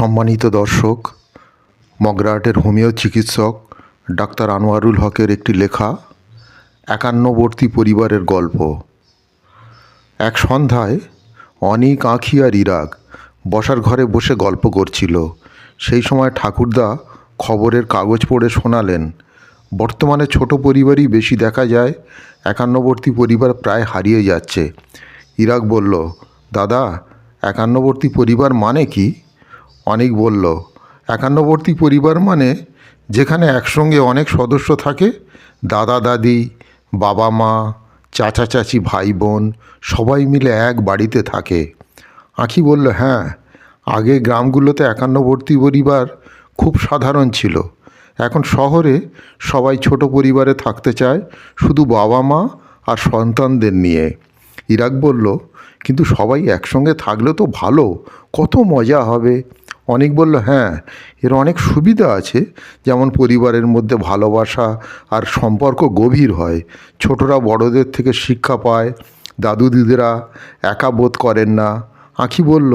সম্মানিত দর্শক মগরাহাটের হোমিও চিকিৎসক ডাক্তার আনোয়ারুল হকের একটি লেখা, একান্নবর্তী পরিবারের গল্প। এক সন্ধ্যায় অনিক আঁখি আর ইরাক বসার ঘরে বসে গল্প করছিল। সেই সময় ঠাকুরদা খবরের কাগজ পড়ে শোনালেন, বর্তমানে ছোট পরিবারই বেশি দেখা যায়, একান্নবর্তী পরিবার প্রায় হারিয়ে যাচ্ছে। ইরাক বলল, দাদা, একান্নবর্তী পরিবার মানে কি? অনেক বলল, একান্নবর্তী পরিবার মানে যেখানে একসঙ্গে অনেক সদস্য থাকে, দাদা, দাদি, বাবা, মা, চাচা, চাচি, ভাই, বোন, সবাই মিলে এক বাড়িতে থাকে। আঁখি বলল হ্যাঁ আগে গ্রামগুলোতে একান্নবর্তী পরিবার খুব সাধারণ ছিল। এখন শহরে সবাই ছোট পরিবারে থাকতে চায় শুধু বাবা, মা আর সন্তানদের নিয়ে। ইরাক বলল, কিন্তু সবাই একসঙ্গে থাকলে তো ভালো, কত মজা হবে। অনেক বলল হ্যাঁ এর অনেক সুবিধা আছে। যেমন পরিবারের মধ্যে ভালোবাসা আর সম্পর্ক গভীর হয়। ছোটরা বড়দের থেকে শিক্ষা পায়, দাদু দিদিরা একা বোধ করেন না। আঁখি বলল,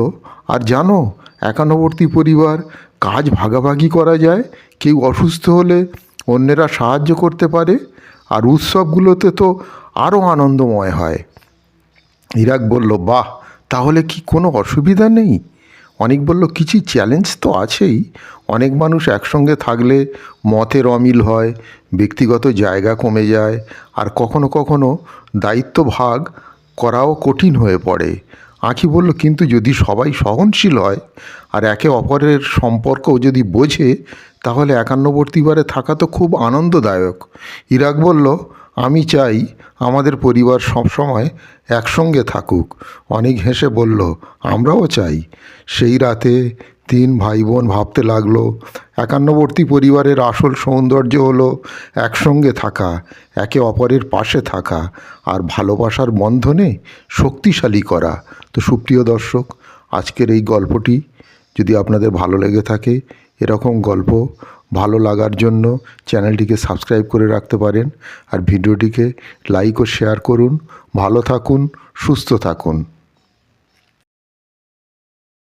আর জানো, একানবর্তী পরিবার কাজ ভাগাভাগি করা যায়। কেউ অসুস্থ হলে অন্যেরা সাহায্য করতে পারে। আর উৎসবগুলোতে তো আরও আনন্দময় হয়। ইরাক বলল, বাহ, তাহলে কি কোনো অসুবিধা নেই? অনেক বলল কিছু চ্যালেঞ্জ তো আছেই। অনেক মানুষ একসঙ্গে থাকলে মতের অমিল হয়, ব্যক্তিগত জায়গা কমে যায়, আর কখনো কখনো দায়িত্ব ভাগ করাও কঠিন হয়ে পড়ে। আঁখি বলল, কিন্তু যদি সবাই সহনশীল হয়, আর একে অপরের সম্পর্ক যদি বোঝে, তাহলে একান্নবর্তীবারে থাকা তো খুব আনন্দদায়ক। ইরাক বলল আমি চাই আমাদের পরিবার সবসময় একসঙ্গে থাকুক। অনেক হেসে বলল, আমরাও চাই। সেই রাতে তিন ভাই বোন ভাবতে লাগল, একান্নবর্তী পরিবারের আসল সৌন্দর্য হলো একসঙ্গে থাকা, একে অপরের পাশে থাকা আর ভালোবাসার বন্ধনে শক্তিশালী করা। তো সুপ্রিয় দর্শক, আজকের এই গল্পটি যদি আপনাদের ভালো লেগে থাকে এরকম গল্প ভালো লাগার জন্য চ্যানেলটিকে সাবস্ক্রাইব করে রাখতে পারেন আর ভিডিওটিকে লাইক ও শেয়ার করুন। ভালো থাকুন, সুস্থ থাকুন।